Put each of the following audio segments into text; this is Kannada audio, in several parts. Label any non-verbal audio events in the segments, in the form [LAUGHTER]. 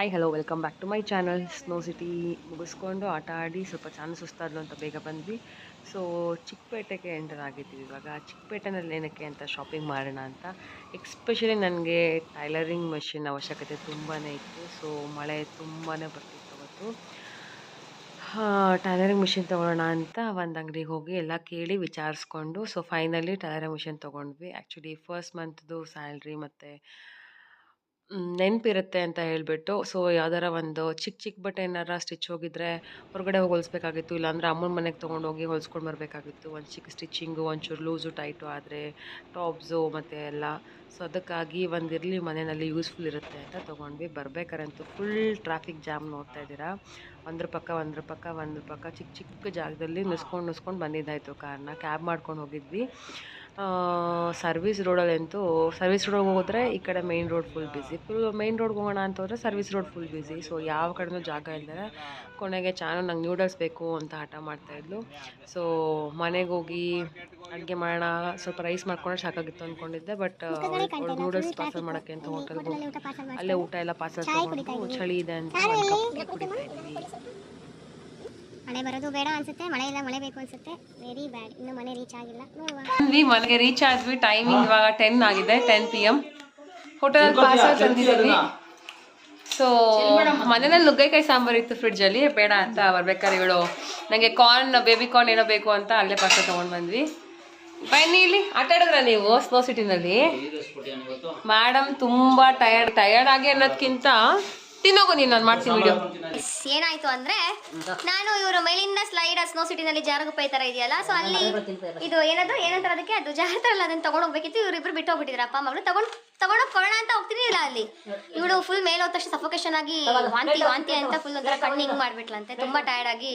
Hi hello welcome back to my channel snow city ಮುಗಿಸ್ಕೊಂಡು ಆಟ ಆಡಿ ಸ್ವಲ್ಪ ಚಾನ್ಸ್ ಸುಸ್ತಾದ್ಲು ಅಂತ ಬೇಗ ಬಂದ್ವಿ. ಸೊ ಚಿಕ್ಕಪೇಟೆಗೆ ಎಂಟರ್ ಆಗಿದ್ದೀವಿ ಇವಾಗ. ಚಿಕ್ಕಪೇಟೆನಲ್ಲಿ ಏನಕ್ಕೆ ಅಂತ ಶಾಪಿಂಗ್ ಮಾಡೋಣ ಅಂತ. ಎಕ್ಸ್ಪೆಷಲಿ ನನಗೆ ಟೈಲರಿಂಗ್ ಮೆಷಿನ್ ಅವಶ್ಯಕತೆ ತುಂಬಾ ಇತ್ತು. ಸೊ ಮಳೆ ತುಂಬಾ ಬರ್ತಿತ್ತು ಅವತ್ತು. ಟೈಲರಿಂಗ್ ಮಿಷಿನ್ ತೊಗೊಳ್ಳೋಣ ಅಂತ ಒಂದು ಅಂಗಡಿಗೆ ಹೋಗಿ ಎಲ್ಲ ಕೇಳಿ ವಿಚಾರಿಸ್ಕೊಂಡು ಸೊ ಫೈನಲಿ ಟೈಲರಿಂಗ್ ಮಿಷಿನ್ ತೊಗೊಂಡ್ವಿ. ಆ್ಯಕ್ಚುಲಿ ಫಸ್ಟ್ ಮಂತ್ದು ಸ್ಯಾಲ್ರಿ ಮತ್ತು ನೆನಪಿರುತ್ತೆ ಅಂತ ಹೇಳಿಬಿಟ್ಟು. ಸೊ ಯಾವ್ದಾರ ಒಂದು ಚಿಕ್ಕ ಚಿಕ್ಕ ಬಟ್ಟೆ ಏನಾರ ಸ್ಟಿಚ್ ಹೋಗಿದ್ರೆ ಹೊರಗಡೆ ಹೋಗಿ ಹೊಲಿಸ್ಬೇಕಾಗಿತ್ತು ಇಲ್ಲಾಂದ್ರೆ ಅಮ್ಮನ ಮನೆಗೆ ತೊಗೊಂಡೋಗಿ ಹೊಲಿಸ್ಕೊಂಡು ಬರಬೇಕಾಗಿತ್ತು. ಒಂದು ಚಿಕ್ಕ ಸ್ಟಿಚಿಂಗು ಒಂಚೂರು ಲೂಸು ಟೈಟು ಆದರೆ ಟಾಪ್ಸು ಮತ್ತು ಎಲ್ಲ. ಸೊ ಅದಕ್ಕಾಗಿ ಒಂದು ಇರಲಿ ಮನೆಯಲ್ಲಿ ಯೂಸ್ಫುಲ್ ಇರುತ್ತೆ ಅಂತ ತೊಗೊಂಡ್ವಿ. ಅಂತೂ ಫುಲ್ ಟ್ರಾಫಿಕ್ ಜಾಮ್ ನೋಡ್ತಾ ಇದ್ದೀರಾ? ಒಂದ್ರ ಪಕ್ಕ ಒಂದ್ರ ಪಕ್ಕ ಒಂದ್ರ ಪಕ್ಕ ಚಿಕ್ಕ ಚಿಕ್ಕ ಜಾಗದಲ್ಲಿ ನುಸ್ಕೊಂಡು ನುಸ್ಕೊಂಡು ಬಂದಿದ್ದಾಯಿತು ಕಾರ್ನ ಕ್ಯಾಬ್ ಮಾಡ್ಕೊಂಡು ಹೋಗಿದ್ವಿ. ಸರ್ವಿಸ್ ರೋಡಲ್ಲಂತೂ ಸರ್ವಿಸ್ ರೋಡಿಗೆ ಹೋದ್ರೆ ಈ ಕಡೆ main road full busy full main ರೋಡ್ಗೆ ಹೋಗೋಣ ಅಂತ ಹೋದ್ರೆ service road full busy so ಯಾವ ಕಡೆನೂ ಜಾಗ ಇಲ್ಲದೆ ಕೊನೆಗೆ ಚಾನು ನಂಗೆ ನ್ಯೂಡಲ್ಸ್ ಬೇಕು ಅಂತ ಹಠ ಮಾಡ್ತಾಯಿದ್ಲು ಸೊ ಮನೆಗೆ ಹೋಗಿ ಅಡುಗೆ ಮಾಡೋಣ ಸ್ವಲ್ಪ ರೈಸ್ ಮಾಡ್ಕೊಂಡ್ರೆ ಸಾಕಾಗಿತ್ತು ಅಂದ್ಕೊಂಡಿದ್ದೆ ಬಟ್ ನೂಡಲ್ಸ್ ಪಾರ್ಸಲ್ ಮಾಡೋಕ್ಕೆ ಅಂತ ಹೋಟೆಲ್ಗೆ ಅಲ್ಲೇ ಊಟ ಎಲ್ಲ ಪಾರ್ಸಲ್ ತೊಗೊಂಡು ಚಳಿ ಇದೆ ಅಂತ ಕುಡಿತಾ ಇದ್ವಿ ಮಳೆ ಬರೋದು ಬೇಡ ಅನ್ಸುತ್ತೆ ಮಳೆ ಇಲ್ಲ ಮಳೆ ಬೇಕು ಅನ್ಸುತ್ತೆ. ವೆರಿ ಬ್ಯಾಡ್ ಇನ್ನು ಮನೆ ರೀಚ್ ಆಗಿಲ್ಲ. ನೋಡುವ. ಬಂದ್ವಿ ಮನೆಗೆ ರೀಚ್ ಆದ್ವಿ. ಟೈಮಿಂಗ್ ಇವಾಗ ಟೆನ್ ಆಗಿದೆ ಟೆನ್ ಪಿ ಎಂ ಹೋಟೆಲ್ ತಂದಿದ್ದೀವಿ. ಸೊ ಮನೇಲಿ ನುಗ್ಗೆಕಾಯಿ ಸಾಂಬಾರು ಇತ್ತು ಫ್ರಿಡ್ಜಲ್ಲಿ ಬೇಡ ಅಂತ ಬರ್ಬೇಕಾದ್ರೆ ಇವಳು ನನಗೆ ಕಾರ್ನ್ ಬೇಬಿ ಕಾರ್ನ್ ಏನೋ ಬೇಕು ಅಂತ ಅಲ್ಲೇ ಪಾರ್ಸಲ್ ತೊಗೊಂಡು ಬಂದ್ವಿ. ಬನ್ನಿ ಇಲ್ಲಿ. ಆಟ ಆಡಿದ್ರ ನೀವು ಸ್ನೋ ಸಿಟಿನಲ್ಲಿ ಮೇಡಮ್ ತುಂಬಾ ಟಯರ್ಡ್ ಟಯರ್ಡ್ ಆಗಿ ಅನ್ನೋದ್ಕಿಂತ ತಿನ್ನೋಗು ನೀನು ನಾನು ಮಾಡ್ತೀನಿ ವಿಡಿಯೋ. ಏನಾಯ್ತು ಅಂದ್ರೆ ನಾನು ಇವರು ಮೇಲಿಂದ ಸ್ಲೈಡ್ ಸ್ನೋ ಸಿಟಿನಲ್ಲಿ ಜಾರಗುಪ್ಪೆ ಈ ತರ ಇದೆಯಲ್ಲ ಸೊ ಅಲ್ಲಿ ಇದು ಏನದು ಏನಂತಾರೆ ಅದಕ್ಕೆ ಅದು ಜಾರತಾರಲ್ಲ ಅದನ್ನ ತಗೊಂಡ್ ಹೋಗ್ಬೇಕಿತ್ತು ಇವ್ರಿಬ್ರು ಬಿಟ್ಟು ಹೋಗ್ಬಿಟ್ಟಿದ್ರು. ಅಪ್ಪ ಮಗಳು ತಗೊಂಡ್ ತಗೊಂಡೋಗ್ ಕೊಡೋಣ ಅಂತ ಹೋಗ್ತೀನಿ ಇಲ್ಲ ಅಲ್ಲಿ. ಇವಳು ಫುಲ್ ಮೇಲೆ ಹೋದ ತಕ್ಷಣ ಸಫೋಕೇಶನ್ ಆಗಿ ವಾಂತಿ ವಾಂತಿ ಅಂತ ಫುಲ್ ಒಂಥರ ಕಣ್ಣಿಂಗ್ ಮಾಡ್ಬಿಟ್ಲಂತೆ. ತುಂಬಾ ಟಯರ್ಡ್ ಆಗಿ.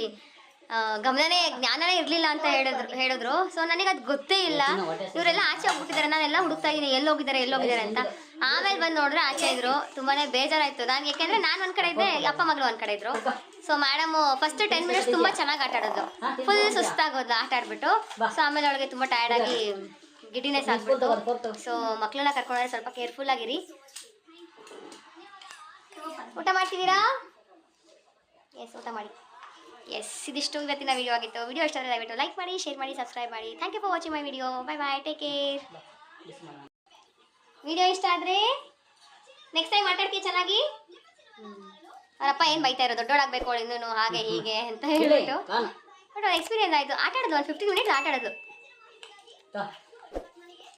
ಗಮನನೇ, ಜ್ಞಾನನೇ ಇರಲಿಲ್ಲ ಅಂತ ಹೇಳಿದ್ರು ಹೇಳಿದ್ರು. ಸೊ ನನಗೆ ಅದು ಗೊತ್ತೇ ಇಲ್ಲ. ಇವರೆಲ್ಲ ಆಚೆ ಹೋಗ್ಬಿಟ್ಟಿದ್ದಾರೆ. ನಾನೆಲ್ಲ ಹುಡುಕ್ತಾ ಇದ್ದೀನಿ. ಎಲ್ಲಿ ಹೋಗಿದ್ದಾರೆ ಎಲ್ಲಿ ಹೋಗಿದ್ದಾರೆ ಅಂತ. ಆಮೇಲೆ ಬಂದು ನೋಡಿದ್ರೆ ಆಚೆ ಇದ್ರು. ತುಂಬಾನೇ ಬೇಜಾರಾಯ್ತು. ನಾನು ಯಾಕೆಂದ್ರೆ ನಾನು ಒಂದ್ ಕಡೆ ಇದ್ದೆ, ಅಪ್ಪ ಮಗಳು ಒಂದ್ ಕಡೆ ಇದ್ರು. So madam first ten minutes ತುಂಬಾ ಚೆನ್ನಾಗಿ ಆಟ ಆಡೋದು. ಫುಲ್ ಸುಸ್ತಾಗೋದು ಆಟ ಆಡ್ಬಿಟ್ಟು. ಸೊ ಆಮೇಲೆ ಅವಳಿಗೆ ತುಂಬಾ ಟಯರ್ಡ್ ಆಗಿ ಗಿಡಿನೆಸ್ ಆಗ್ಬಿಟ್ಟು ಸೊ ಮಕ್ಕಳನ್ನ ಕರ್ಕೊಂಡ್ರೆ ಸ್ವಲ್ಪ ಕೇರ್ಫುಲ್ ಆಗಿರಿ. ಊಟ ಮಾಡ್ತಿದ್ದೀರಾ? ಎಸ್ ಊಟ ಮಾಡಿ. ಎಸ್ ಇದಿಷ್ಟು ಇವತ್ತಿನ ವಿಡಿಯೋ ಆಗಿತ್ತು. ವಿಡಿಯೋ ಇಷ್ಟ ಆದರೆ ದಯವಿಟ್ಟು ಲೈಕ್ ಮಾಡಿ ಶೇರ್ ಮಾಡಿ ಸಬ್ಸ್ಕ್ರೈಬ್ ಮಾಡಿ. Thank you for watching my video bye bye take care video ಇಷ್ಟ ಆದರೆ ನೆಕ್ಸ್ಟ್ ಟೈಮ್ ಮಾತಾಡ್ತೀವಿ ಚೆನ್ನಾಗಿ? ಅವರಪ್ಪ ಏನು ಬೈತಾ ಇರೋ ದೊಡ್ಡೋಳಾಗಬೇಕು ಅವಳು ಇನ್ನೂ ಹಾಗೆ ಹೀಗೆ [LAUGHS] ಅಂತ ಹೇಳಿಬಿಟ್ಟು. ಬಟ್ ಎಕ್ಸ್ಪೀರಿಯನ್ಸ್ ಆಯಿತು. ಆಟ ಆಡೋದು ಒಂದು ಫಿಫ್ಟೀನ್ ಮಿನಿಟ್ಸ್ ಆಟ ಆಡೋದು